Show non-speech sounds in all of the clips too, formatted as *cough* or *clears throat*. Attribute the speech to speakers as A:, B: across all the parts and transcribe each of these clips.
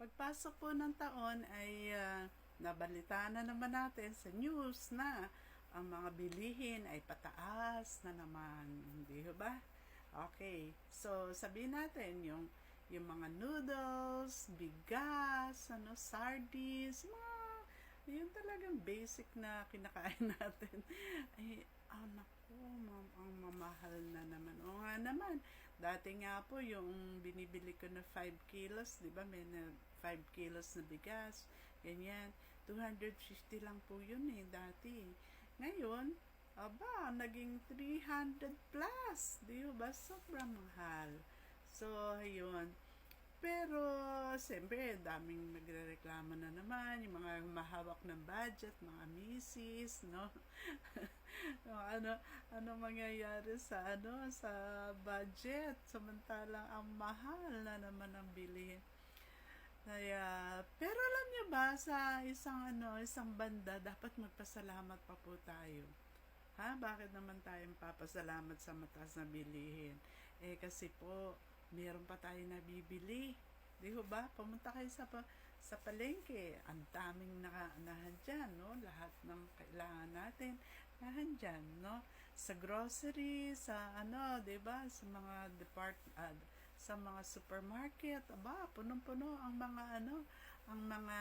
A: Pagpasok po ng taon ay ah, nabalitaan na naman natin sa news na ang mga bilihin ay pataas na naman. Hindi ba? Okay. So, sabihin natin yung yung mga noodles, bigas, ano, sardines, mga yun talagang basic na kinakain *laughs* natin. Ay, ah, naku, ma'am, ang mamahal na naman. O nga naman, dati nga po yung binibili ko na 5 kilos, di ba, may na 5 kilos na bigas, ganyan, 250 lang po yun eh, dati. Ngayon, aba, naging 300 plus, di ba, sobrang mahal. So, ayun. Pero, siyempre, daming nagre-reklamo na naman, yung mga mahawak ng budget, mga misis, no? *laughs* Yung ano, ano mangyayari sa, ano, sa budget, samantalang ang mahal na naman ang bilihin. Kaya, pero alam niyo ba, sa isang, ano, isang banda, dapat magpasalamat pa po tayo. Ha? Bakit naman tayong papasalamat sa mataas na bilihin? Eh, kasi po, meron pa tayo nabibili. Di ho ba? Pumunta kayo sa, sa palengke. Ang daming naka, nahandyan, no? Lahat ng kailangan natin, nahandyan, no? Sa grocery, sa ano, di ba? Sa mga depart, ah, sa mga supermarket, aba, punong-puno ang mga ano, ang mga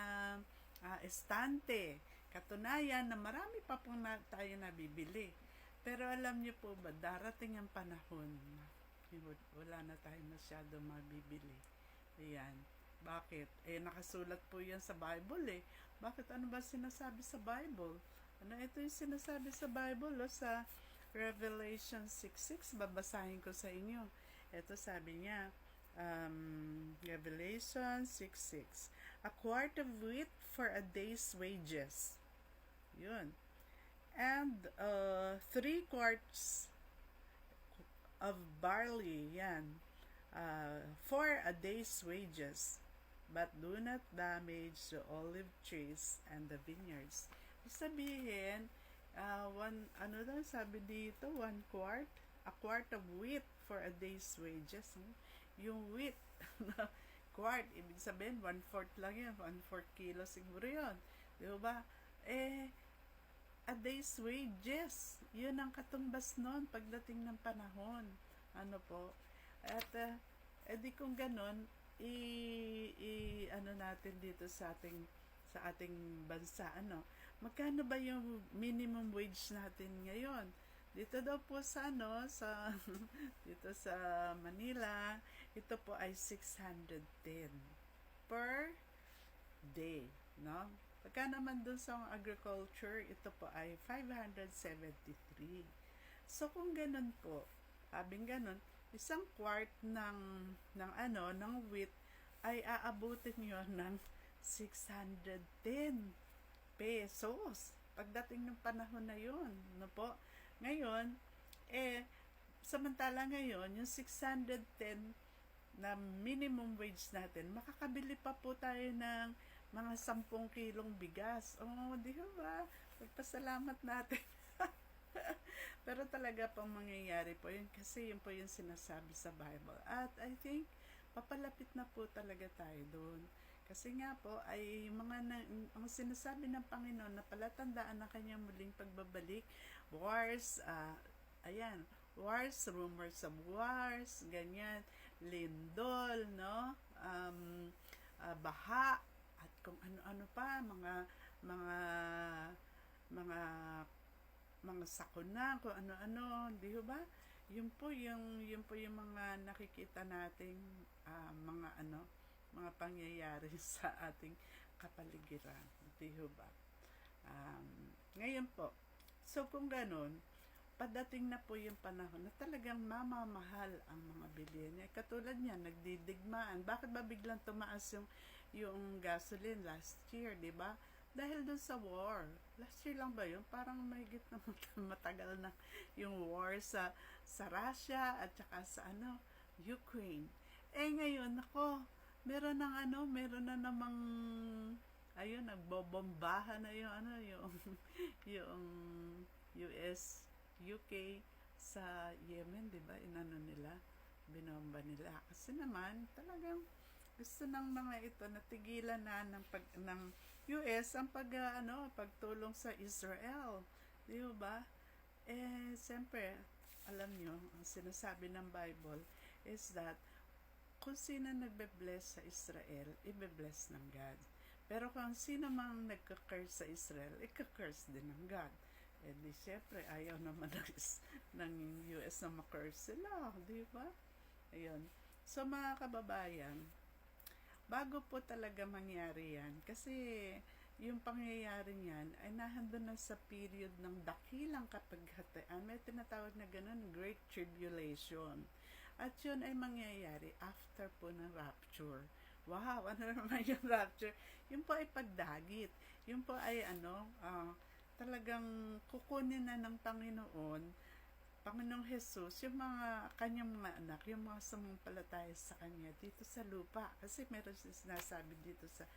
A: ah, estante. Katunayan na marami pa pong na, tayo nabibili. Pero alam niyo po ba, darating ang panahon wala na tayo masyado mabibili. Ayan. Bakit? Eh, nakasulat po yan sa Bible eh. Bakit? Ano ba sinasabi sa Bible? Ano ito yung sinasabi sa Bible o sa Revelation 6.6? Babasahin ko sa inyo. Ito sabi niya, um, Revelation 6.6 A quart of wheat for a day's wages. Yun. And uh, three quarts of barley, yan, uh, for a day's wages. But do not damage the olive trees and the vineyards. Sabihin, uh, one, ano daw sabi dito, one quart, a quart of wheat for a day's wages. Hmm? Yung wheat, *laughs* quart, ibig sabihin, one-fourth lang yan, one-fourth kilo siguro yun. Di ba? Eh, a day's wages. Yun ang katumbas noon pagdating ng panahon. Ano po? At, uh, edi kung ganun, i, i, ano natin dito sa ating sa ating bansa, ano, magkano ba yung minimum wage natin ngayon? Dito daw po sa ano, sa *laughs* dito sa Manila, ito po ay 610 per day, no? Pagka naman dun sa agriculture, ito po ay 573. So, kung ganun po, sabing ganun, isang quart ng, ng ano, ng wheat ay aabutin nyo *laughs* ng 610 pesos. Pagdating ng panahon na yun, no po? Ngayon, eh, samantala ngayon, yung 610 na minimum wage natin, makakabili pa po tayo ng mga 10 kilong bigas. Oh, di ba? Magpasalamat natin. *laughs* Pero talaga pang mangyayari po yun kasi yun po yung sinasabi sa Bible. At I think, papalapit na po talaga tayo doon. Kasi nga po, ay mga na, ang sinasabi ng Panginoon na palatandaan ng kanyang muling pagbabalik, wars, uh, ayan, wars, rumors of wars, ganyan, lindol, no? Um, uh, baha, kung ano-ano pa, mga, mga, mga, mga sakuna, kung ano-ano, di ba? Yun po yung, yun po yung mga nakikita nating uh, mga ano, mga pangyayari *laughs* sa ating kapaligiran. Di ba? Um, ngayon po, so kung ganun, padating na po yung panahon na talagang mamamahal ang mga. Eh, katulad niya, nagdidigmaan. Bakit ba biglang tumaas yung, yung gasoline last year, di ba? Dahil dun sa war. Last year lang ba yun? Parang mahigit na *laughs* matagal na yung war sa, sa Russia at saka sa ano, Ukraine. Eh ngayon, ako, meron ng ano, meron na namang ayun, nagbobombahan na yung ano, yung *laughs* yung US UK sa Yemen, 'di ba? Inano nila, binomba nila. Kasi naman talagang gusto ng mga ito natigilan na ng pag ng US ang pag ah, ano pagtulong sa Israel. Di ba? Eh siyempre, alam nyo, ang sinasabi ng Bible is that kung sino nagbe-bless sa Israel, ibe-bless ng God. Pero kung sino mang nagka-curse sa Israel, ika-curse din ng God. Eh di syempre, ayaw naman ng, ng US na ma-curse sila, di ba? Ayun. So mga kababayan, bago po talaga mangyari yan, kasi yung pangyayari niyan ay nahandun na sa period ng dakilang kapaghatian. May tinatawag na ganun, Great Tribulation. At yun ay mangyayari after po ng rapture. Wow, *laughs* ano naman yung rapture? Yun po ay pagdagit. Yun po ay ano, ah, talagang kukunin na ng Panginoon, Panginoong Jesus, yung mga kanyang mga anak, yung mga sumumpalataya sa kanya dito sa lupa. Kasi meron siya sinasabi dito sa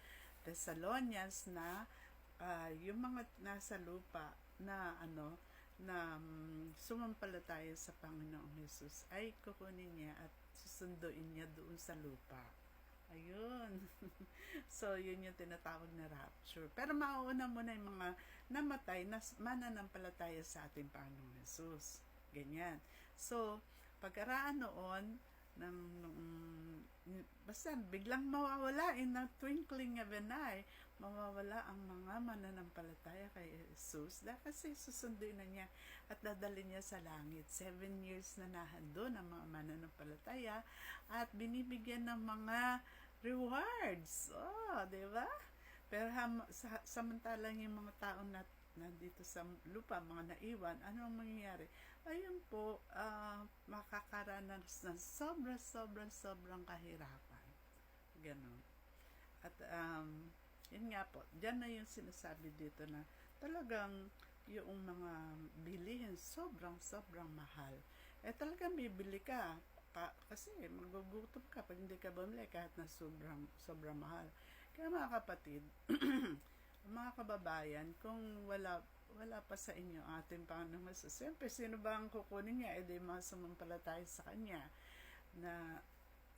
A: Thessalonians na ah, yung mga nasa lupa na ano na um, sumampalataya sa Panginoong Jesus ay kukunin niya at susunduin niya doon sa lupa. Ayun. *laughs* so, yun yung tinatawag na rapture. Pero mauuna muna yung mga namatay na mananampalataya sa ating Panginoong Jesus. Ganyan. So, pagkaraan noon, ng, nung, basta biglang mawawala in a twinkling of an eye, mawawala ang mga mananampalataya kay Jesus dahil kasi susunduin na niya at dadalhin niya sa langit. Seven years na nahandun ang mga mananampalataya at binibigyan ng mga rewards. Oh, di ba? Pero ham, sa, samantalang yung mga tao na nandito sa lupa, mga naiwan, ano ang mangyayari? Ayun po, ah, makakaranas ng sobra, sobrang, sobrang kahirapan. Ganon. At, um, yun nga po, dyan na yung sinasabi dito na talagang yung mga bilihin sobrang, sobrang mahal. Eh talagang bibili ka, ka kasi magugutom ka pag hindi ka bumili kahit na sobrang, sobrang mahal. Kaya mga kapatid, *clears throat* mga kababayan, kung wala wala pa sa inyo ating Panginoong Jesus, siyempre sino ba ang kukunin niya? E di mga sumampalataya sa Kanya na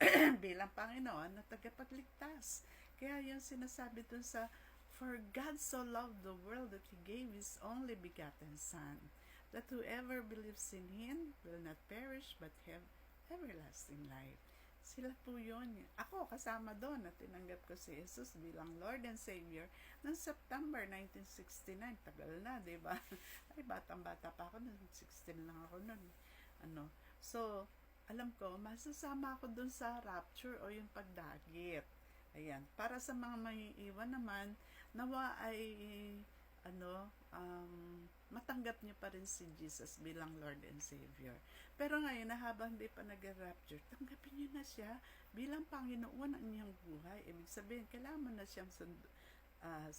A: *clears throat* bilang Panginoon na tagapagligtas. Kaya yung sinasabi dun sa For God so loved the world that He gave His only begotten Son, that whoever believes in Him will not perish but have everlasting life. Sila po yun. Ako, kasama doon na tinanggap ko si Jesus bilang Lord and Savior noong September 1969. Tagal na, di ba? *laughs* Ay, batang-bata pa ako noon. 16 lang ako noon. Ano? So, alam ko, masasama ako doon sa rapture o yung pagdagit. Ayan. Para sa mga may iwan naman, nawa ay ano, um, matanggap niyo pa rin si Jesus bilang Lord and Savior. Pero ngayon, na habang hindi pa nag-rapture, tanggapin niyo na siya bilang Panginoon ang inyong buhay. Ibig sabihin, kailangan mo na siyang sund, uh,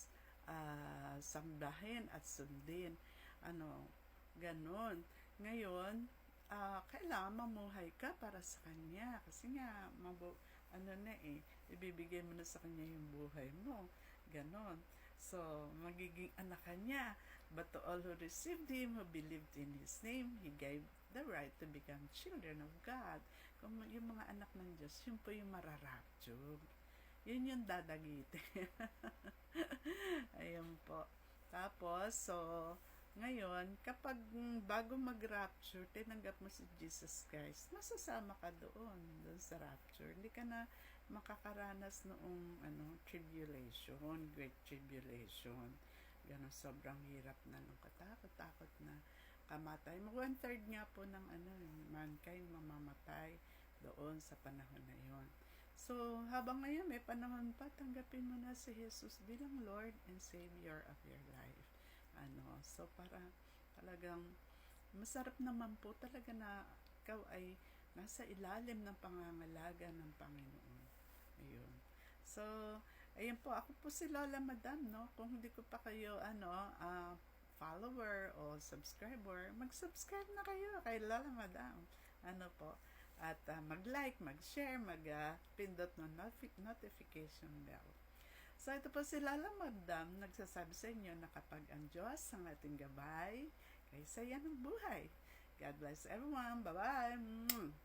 A: uh, sambahin at sundin. Ano, ganon. Ngayon, uh, kailangan mamuhay ka para sa Kanya. Kasi nga, mabu- ano na eh, ibibigay mo na sa Kanya yung buhay mo. Ganon. So, magiging anak niya. But to all who received Him, who believed in His name, He gave the right to become children of God. Kung yung mga anak ng Diyos, yun po yung mararapture. Yun yung dadagite. *laughs* Ayun po. Tapos, so, ngayon, kapag bago mag-rapture, tinanggap mo si Jesus Christ, masasama ka doon, doon sa rapture. Hindi ka na makakaranas noong ano, tribulation, great tribulation. Ganon, sobrang hirap na nung katakot-takot na kamatay. One third nga po ng ano, mankind mamamatay doon sa panahon na yon. So, habang ngayon may panahon pa, tanggapin mo na si Jesus bilang Lord and Savior of your life. Ano, so para talagang masarap naman po talaga na ikaw ay nasa ilalim ng pangangalaga ng Panginoon. Ayun. So, ayun po, ako po si Lola Madam, no? Kung hindi ko pa kayo, ano, uh, follower o subscriber, mag-subscribe na kayo kay Lola Madam. Ano po? At uh, mag-like, mag-share, mag-pindot uh, ng notif- notification bell. So, ito po si Lala Madam, nagsasabi sa inyo na kapag ang Diyos ang ating gabay, kaysa yan ang buhay. God bless everyone. Bye-bye.